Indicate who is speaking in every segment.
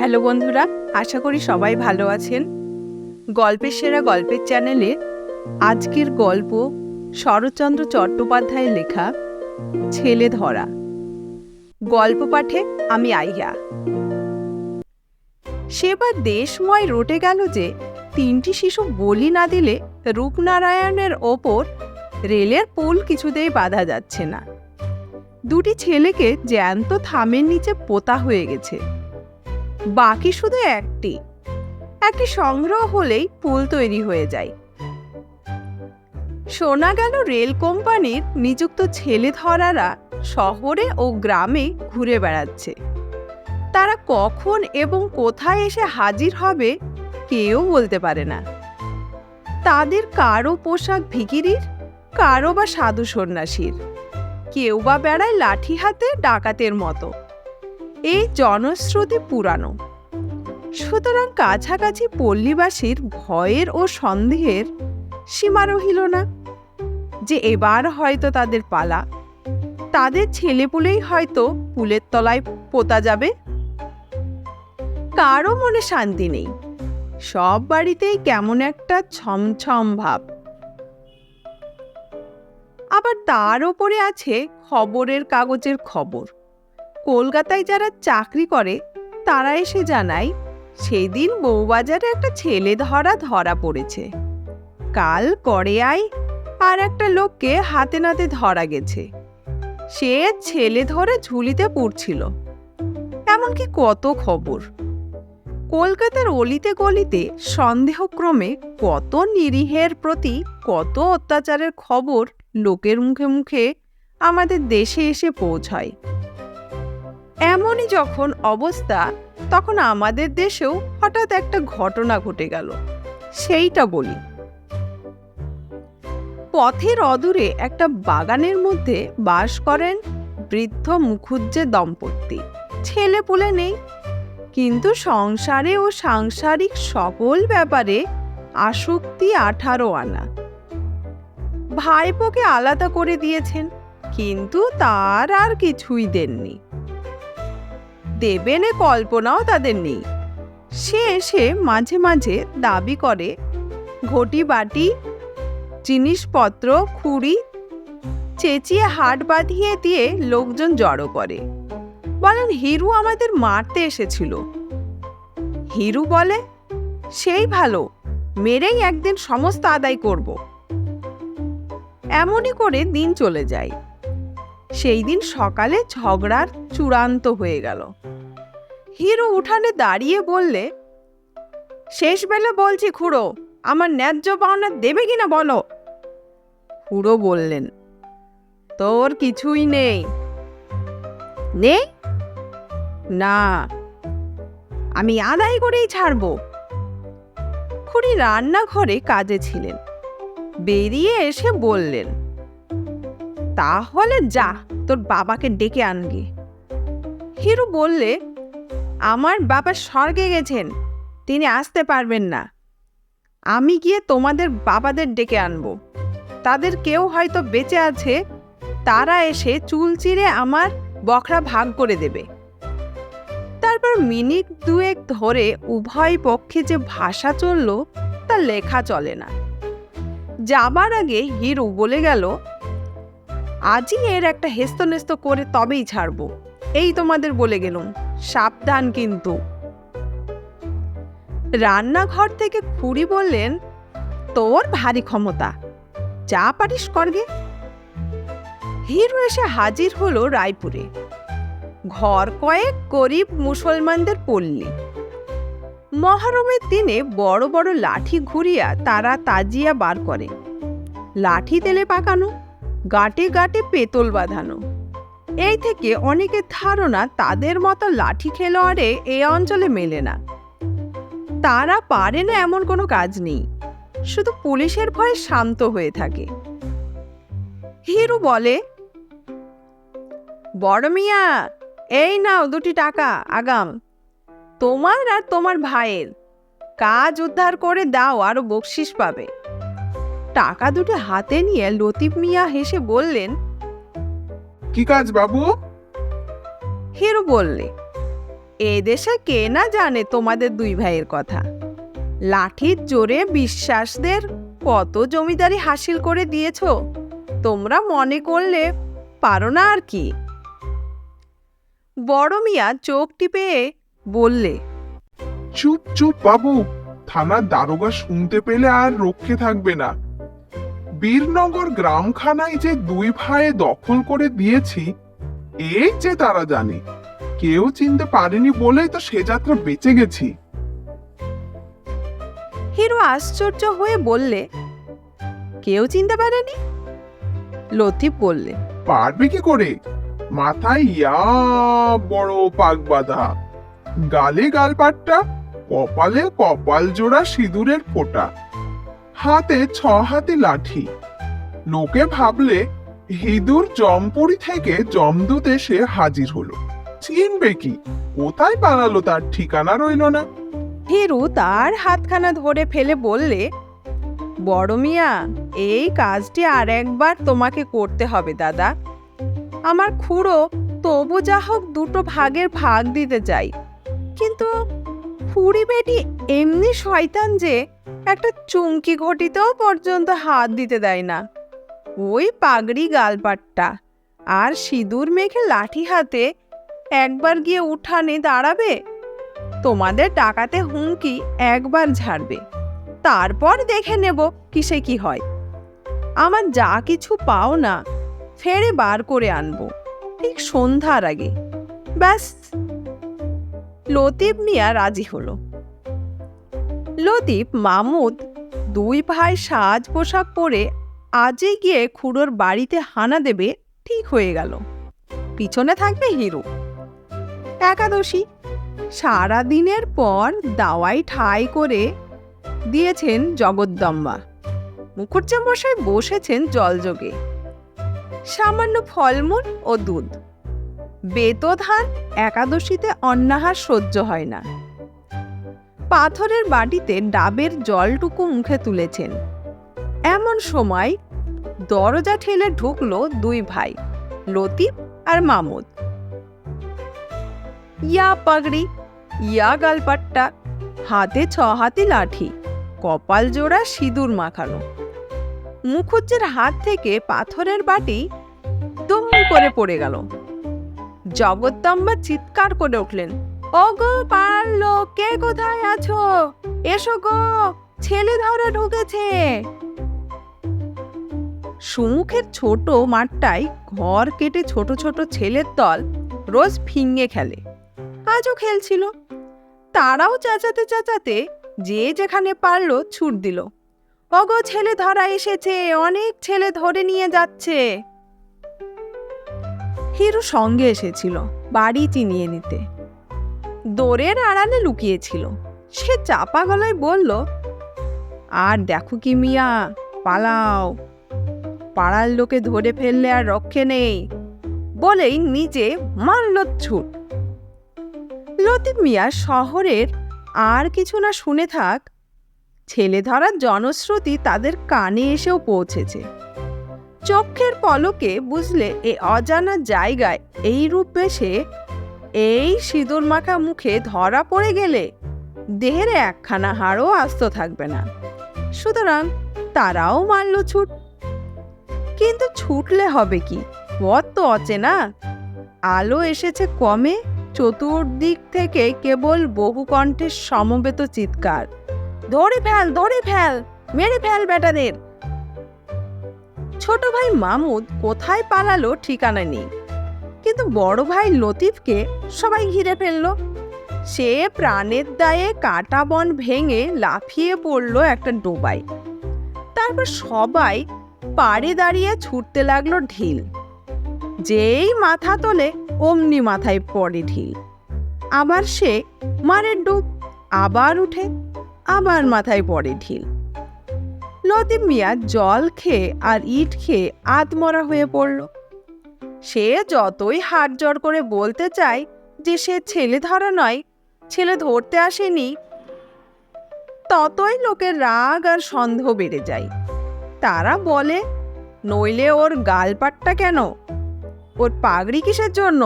Speaker 1: Hello বন্ধুরা, আশা করি সবাই ভালো আছেন। গল্পের সেরা গল্পের চ্যানেলে আজকের গল্প শরৎচন্দ্র চট্টোপাধ্যায়ের লেখা ছেলে ধরা। গল্প পাঠে আমি আইয়া। সেবার দেশময় রটে গেল যে তিনটি শিশু বলি না দিলে রূপনারায়ণের ওপর রেলের পোল কিছুতেই বাধা যাচ্ছে না। দুটি ছেলেকে জ্যান্ত থামের নিচে পোতা হয়ে গেছে। বাকি শুধু একটি। একটি সংগ্রহ হলেই পুল তৈরি হয়ে যায়। শোনা গেল রেল কোম্পানির নিযুক্ত ছেলে ধরারা শহরে ও গ্রামে ঘুরে বেড়াচ্ছে। তারা কখন এবং কোথায় এসে হাজির হবে কেউ বলতে পারে না। তাদের কারও পোশাক ভিকিরির কারও বা সাধু সন্ন্যাসীর। কেউ বা বেড়ায় লাঠি হাতে ডাকাতের মতো। এই জনশ্রুতি পুরানো। সুতরাং কাছাকাছি পল্লীবাসীর ভয়ের ও সন্দেহের সীমা রহিল না যে এবার হয়তো তাদের পালা। তাদের ছেলেপুলেই হয়তো পুলের তলায় পোতা যাবে। কারও মনে শান্তি নেই। সব বাড়িতেই কেমন একটা ছমছম ভাব। আবার তার ওপরে আছে খবরের কাগজের খবর। কলকাতায় যারা চাকরি করে, তারা এসে জানায়, সেদিন বউবাজারে একটা ছেলে ধরা ধরা পড়েছে। কাল করে আয়, আর একটা লোককে হাতে নাতে ধরা গেছে। সে ছেলে ধরে ঝুলিতে পড়ছিল। এমনকি কত খবর? কলকাতার অলিতে গলিতে সন্দেহক্রমে কত নিরীহের প্রতি, কত অত্যাচারের খবর লোকের মুখে মুখে আমাদের দেশে এসে পৌঁছায়। এমনই যখন অবস্থা, তখন আমাদের দেশেও হঠাৎ একটা ঘটনা ঘটে গেল। সেইটা বলি। পথের অদূরে একটা বাগানের মধ্যে বাস করেন বৃদ্ধ মুখুজ্জে দম্পতি। ছেলে পুলে নেই। কিন্তু সংসারে ও সাংসারিক সকল ব্যাপারে আসক্তি আঠারো আনা। ভাইপোকে আলাদা করে দিয়েছেন, কিন্তু তার আর কিছুই দেননি। দেবেনে কল্পনাও তাদের নেই। সে এসে মাঝে মাঝে দাবি করে ঘটি বাটি জিনিসপত্র, খুঁড়ি, চেঁচিয়ে হাট বাঁধিয়ে দিয়ে লোকজন জড়ো করে। বলেন, হিরু আমাদের মারতে এসেছিল। হিরু বলে, সেই ভালো, মেরেই একদিন সমস্ত আদায় করব। এমনই করে দিন চলে যায়। সেই দিন সকালে ঝগড়ার চূড়ান্ত হয়ে গেল। হিরো উঠানে দাঁড়িয়ে বললে শেষ বেলা বলছি খুড়ো, আমার ন্যায্য পাওনা দেবে কিনা বলো? খুড়ো বললেন, তোর কিছুই নেই। নেই? না, আমি আদায় করেই ছাড়বো। খুড়ি রান্নাঘরে কাজে ছিলেন। বেরিয়ে এসে বললেন তাহলে যা, তোর বাবাকে ডেকে আনগে হিরু বললে, আমার বাবা স্বর্গে গেছেন, তিনি আসতে পারবেন না। আমি গিয়ে তোমাদের বাবাদের ডেকে আনব। তাদের কেউ হয়তো বেঁচে আছে, তারা এসে চুল চিরে আমার বখরা ভাগ করে দেবে। তারপর মিনিট দুয়েক ধরে উভয় পক্ষে যে ভাষা চলল, তা লেখা চলে না। যাবার আগে হিরু বলে গেল আজই এর একটা হেস্তনেস্ত করে তবেই ছাড়বো। এই তোমাদের বলে গেলুম, সাবধান কিন্তু। রান্নাঘর থেকে খুড়ি বললেন, তোর ভারী ক্ষমতা, যা পারিস করগে। হিরো এসে হাজির হলো রায়পুরে। ঘর কয়েক গরিব মুসলমানদের পল্লী। মহরমের দিনে বড় বড় লাঠি ঘুরিয়া তারা তাজিয়া বার করে। লাঠি তেলে পাকানো গাটে গাটে পেতল বাঁধানো। এই থেকে অনেকের ধারণা তাদের মতো লাঠি খেলোয়াড়ে এই অঞ্চলে মেলে না। তারা পারে না এমন কোনো কাজ নেই। শুধু পুলিশের ভয়ে শান্ত হয়ে থাকে। হিরু বলে, বড় মিয়া, এই নাও দুটি টাকা, আগাম। তোমার আর তোমার ভাইয়ের। কাজ উদ্ধার করে দাও, আরও বকশিস পাবে। টাকা দুটো হাতে নিয়ে লতিফ মিয়া হেসে বললেন
Speaker 2: কি কাজ বাবু?
Speaker 1: হিরু বললে এদেশে কে না জানে তোমাদের দুই ভাইয়ের কথা। লাঠির জোরে বিশ্বাসদের কত জমিদারি হাসিল করে দিয়েছ তোমরা মনে করলে পারো না আর কি? বড় মিয়া চোখ টিপে বললে
Speaker 2: চুপ চুপ বাবু থানার দারোগা শুনতে পেলে আর রক্ষে থাকবে না। বীরনগর গ্রামখানায় যে দুই ভাইয়ে দখল করে দিয়েছি এই যে তারা জানে। কেউ চিনতে পারেনি বলেই তো সে যাত্রা বেঁচে গেছি।
Speaker 1: হিরো আশ্চর্য হয়ে বললে কেউ চিনতে পারেনি? লতিফ বললে
Speaker 2: পারবে কি করে? মাথায় ইয়া বড় পাক বাঁধা গালে গালপাট্টা কপালে কপাল জোড়া সিঁদুরের ফোঁটা। হাতে ছ হাতি লাঠি। লোকে ভাবলে হিঁদুর জমপুরি থেকে জমদূত এসে হাজির হলো। চিনবে কি? কোথায় পালালো তার ঠিকানা রইল না?
Speaker 1: হিরু তার হাতখানা ধরে ফেলে বললে, বড় মিয়া, এই কাজটি আর একবার তোমাকে করতে হবে দাদা। আমার খুড়ো তবু যা হোক দুটো ভাগের ভাগ দিতে চাই। কিন্তু খুড়ি বেটি এমনি শয়তান যে, একটা চুমকি ঘটিতেও পর্যন্ত হাত দিতে দেয় না। ওই পাগড়ি গালপাট্টা। আর সিঁদুর মেখে লাঠি হাতে একবার গিয়ে উঠানে দাঁড়াবে? তোমাদের টাকাতে হুমকি একবার ঝাড়বে। তারপর দেখে নেব কিসে কি হয়। আমার যা কিছু পাও না, ফেরে বার করে আনব। ঠিক সন্ধ্যার আগে। ব্যাস। লতিফ মিয়া রাজি হলো। লতিফ, মামুদ দুই ভাই সাজ পোশাক পরে আজই গিয়ে খুড়োর বাড়িতে হানা দেবে ঠিক হয়ে গেল। পিছনে থাকবে হিরো। একাদশী। সারা দিনের পর দাওয়াই ঠাই করে দিয়েছেন জগদ্দম্বা। মুখুজ্জা মশাই বসেছেন জলযোগে। সামান্য ফলমূল ও দুধ। বেতধান একাদশীতে অন্নাহার সহ্য হয় না। পাথরের বাটিতে ডাবের জলটুকু মুখে তুলেছেন। এমন সময় দরজা ঠেলে ঢুকলো দুই ভাই, লতিফ আর মামুদ। ইয়া পাগড়ি, ইয়া গালপাট্টা, হাতে ছ হাতি লাঠি, কপাল জোড়া সিঁদুর মাখানো। মুখুজ্জের হাত থেকে পাথরের বাটি দুম করে পড়ে গেল। জগদ্দম্বা চিৎকার করে উঠলেন। ও গো পারল, কে কোথায় আছো? এসো গো, ছেলে ধরে ঢুকেছে। সুমুখের ছোট মাঠটায় ঘর কেটে ছোট ছোট ছেলের দল রোজ ফিঙ্গে খেলে। আজও খেলছিল। তারাও চেঁচাতে চেঁচাতে যে যেখানে পারল ছুট দিল। অগো ছেলে ধরা এসেছে, অনেক ছেলে ধরে নিয়ে যাচ্ছে। হিরু সঙ্গে এসেছিল বাড়ি চিনিয়ে নিতে। দোরের আড়ালে লুকিয়েছিল। সে চাপা গলায় বলল, আর দেখো কি মিয়া, পালাও। পাড়ার লোকে ধরে ফেললে আর রক্ষে নেই। বলেই নিজে মারল ছুট। লতিফ মিয়া শহরের আর কিছু না শুনে থাক, ছেলে ধরার জনশ্রুতি তাদের কানে এসেও পৌঁছেছে। চক্ষের পলকে বুঝলে এ অজানা জায়গায় এই রূপ বেশে এই সিঁদুর মাখা মুখে ধরা পড়ে গেলে দেহের একখানা হাড়ও আস্ত থাকবে না। সুতরাং তারাও মারল ছুট। কিন্তু ছুটলে হবে কি? পথ তো অচেনা। আলো এসেছে কমে, চতুর্দিক থেকে কেবল বহু কণ্ঠের সমবেত চিৎকার। ধরে ফেল ধরে ফেল, মেরে ফেল বেটাদের। ছোট ভাই মামুদ কোথায় পালালো ঠিকানা নেই। কিন্তু বড় ভাই লতিফকে সবাই ঘিরে ফেলল। সে প্রাণের দায়ে কাটা বন ভেঙে লাফিয়ে পড়ল একটা ডোবায়। তারপর সবাই পাড়ে দাঁড়িয়ে ছুটতে লাগল ঢিল। যেই মাথা তোলে অমনি মাথায় পড়ে ঢিল। আবার সে মারের ডুব, আবার উঠে, আবার মাথায় পড়ে ঢিল। লতিফ মিয়া জল খেয়ে আর ইট খেয়ে আতমরা হয়ে পড়ল। সে যতই হাত জড় করে বলতে চায় যে সে ছেলে ধরা নয়, ছেলে ধরতে আসেনি, ততই লোকের রাগ আর সন্দেহ বেড়ে যায়। তারা বলে, নইলে ওর গালপাট্টা কেন? ওর পাগড়ি কিসের জন্য?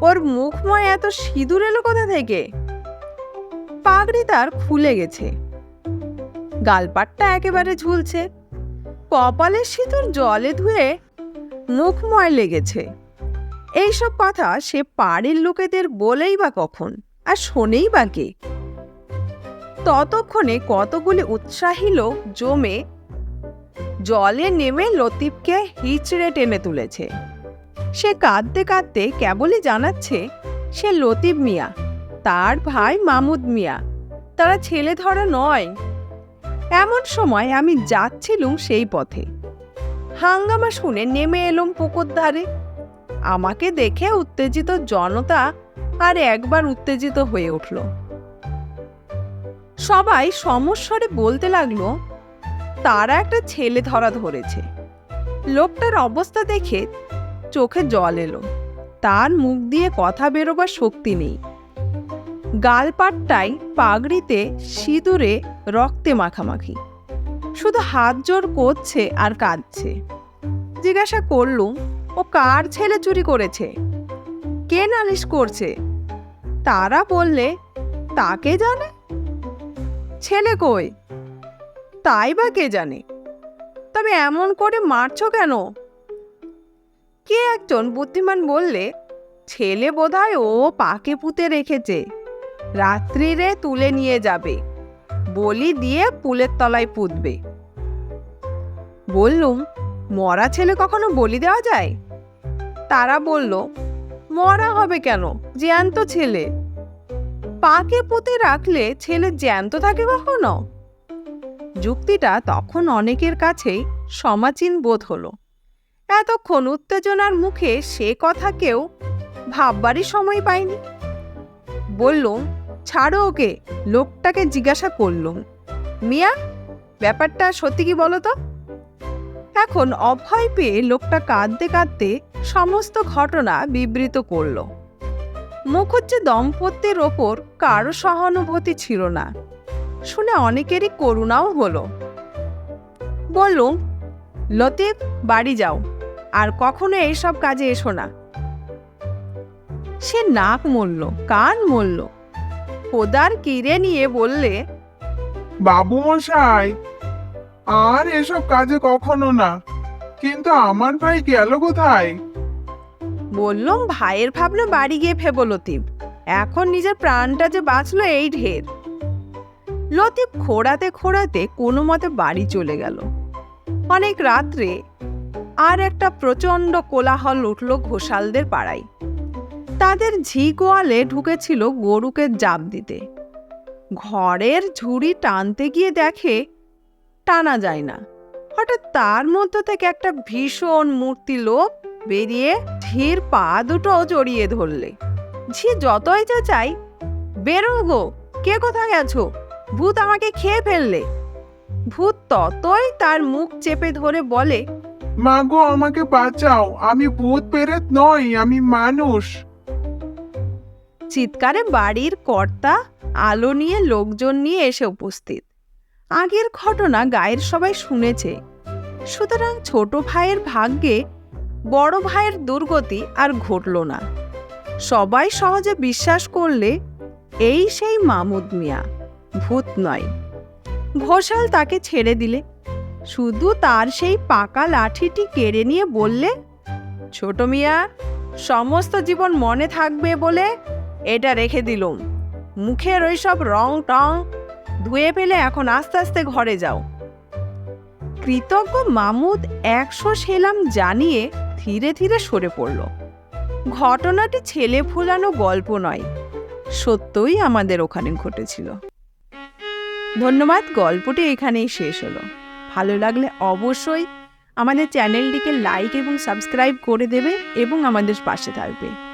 Speaker 1: ওর মুখময় এত সিঁদুর এলো কোথা থেকে? পাগড়ি তার খুলে গেছে। গালপাটটা একেবারে ঝুলছে। কপালের সিঁদুর জলে ধুয়ে মুখময় লেগেছে। এইসব কথা সে পাড়ের লোকেদের বলেই বা কখন, আর শোনেই বা কে? ততক্ষণে কতগুলি উৎসাহী লোক জমে জলে নেমে লতিফকে হিচড়ে টেনে তুলেছে। সে কাঁদতে কাঁদতে কেবলই জানাচ্ছে, সে লতিফ মিয়া, তার ভাই মামুদ মিয়া। তারা ছেলে ধরা নয় এমন সময় আমি যাচ্ছিলুম সেই পথে। হাঙ্গামা শুনে নেমে এলুম পুকুর ধারে। আমাকে দেখে উত্তেজিত জনতা আর একবার উত্তেজিত হয়ে উঠল। সবাই সমস্বরে বলতে লাগল, তারা একটা ছেলে ধরা ধরেছে। লোকটার অবস্থা দেখে চোখে জল এলো। তার মুখ দিয়ে কথা বেরোবার শক্তি নেই। গালপাটটায় পাগড়িতে সিঁদুরে রক্তে মাখামাখি। শুধু হাত জোর করছে আর কাঁদছে। জিজ্ঞাসা করলুম, ও কার ছেলে চুরি করেছে? কে নালিশ করছে? তারা বললে, তাকে জানে? ছেলে কই? তাই বা কে জানে? তবে এমন করে মারছো কেন? কে একজন? বুদ্ধিমান বললে, ছেলে বোধহয় ও পাকে পুঁতে রেখেছে। রাত্রিরে তুলে নিয়ে যাবে। বলি দিয়ে পুলের তলায় পুঁতবে। বললুম, মরা ছেলে কখনো বলি দেওয়া যায়? তারা বলল, মরা হবে কেন? জ্যান্ত ছেলে। পাকে পুঁতে রাখলে ছেলে জ্যান্ত থাকে কখনো? যুক্তিটা তখন অনেকের কাছেই সমাচীন বোধ হলো। এতক্ষণ উত্তেজনার মুখে সে কথা কেউ ভাববারই সময় পায়নি। বললুম ছাড়ো ওকে। লোকটাকে জিজ্ঞাসা করলুম, মিয়া, ব্যাপারটা সত্যি কি বলো তো? এখন অভয় পেয়ে লোকটা কাঁদতে কাঁদতে সমস্ত ঘটনা বিবৃত করল। মুখুজ্জে দম্পত্যের ওপর কারও সহানুভূতি ছিল না। শুনে অনেকেরই করুণাও হলো। বললুম, লতিফ, বাড়ি যাও, আর কখনো এইসব কাজে এসো না। সে নাক মরল কান মরল খোদার কিরে নিয়ে বললে?
Speaker 2: বাবু মশাই আর এসব কাজে কখনো না কিন্তু আমার ভাই গেল কোথায়?
Speaker 1: বললুম ভাইয়ের ভাবনা বাড়ি গিয়ে ফেবো লতিফ। এখন নিজের প্রাণটা যে বাঁচলো এই ঢের। লতিফ খোড়াতে খোড়াতে কোনো মতে বাড়ি চলে গেল। অনেক রাত্রে আর একটা প্রচণ্ড কোলাহল উঠল ঘোষালদের পাড়ায়। তাদের ঝি গোয়ালে ঢুকেছিল গরুকে জাপ দিতে। ঘরের ঝুড়ি টানতে গিয়ে দেখে টানা যায় না। হঠাৎ তার মধ্য থেকে একটা ভীষণ মূর্তি লোক বেরিয়ে ঝির পা দুটো জড়িয়ে ধরলে। ঝি যতই যা চাই, বেরো গো, কে কোথায় গেছো ভূত আমাকে খেয়ে ফেললে। ভূত ততই তার মুখ চেপে ধরে বলে
Speaker 2: মাগো আমাকে বাঁচাও। আমি ভূত পেরেত নই, আমি মানুষ।
Speaker 1: চিৎকারে বাড়ির কর্তা, আলো নিয়ে লোকজন নিয়ে এসে উপস্থিত। আগের ঘটনা গায়ের সবাই শুনেছে। সুতরাং ছোট ভাইয়ের ভাগ্যে বড় ভাইয়ের দুর্গতি আর ঘটল না। সবাই সহজে বিশ্বাস করলে এই সেই মামুদ মিয়া, ভূত নয়। ঘোষাল তাকে ছেড়ে দিলে। শুধু তার সেই পাকা লাঠিটি কেড়ে নিয়ে বললে, ছোট মিয়া, সমস্ত জীবন মনে থাকবে বলে এটা রেখে দিলুম। মুখের ওই সব রং টং ধুয়ে ফেলে এখন আস্তে আস্তে ঘরে যাও। কৃতজ্ঞ মামুদ একশো সেলাম জানিয়ে ধীরে ধীরে সরে পড়ল। ঘটনাটি ছেলে ফুলানো গল্প নয়, সত্যই আমাদের ওখানে ঘটেছিল। ধন্যবাদ, গল্পটি এখানেই শেষ হলো। ভালো লাগলে অবশ্যই আমাদের চ্যানেলটিকে লাইক এবং সাবস্ক্রাইব করে দেবে এবং আমাদের পাশে থাকবে।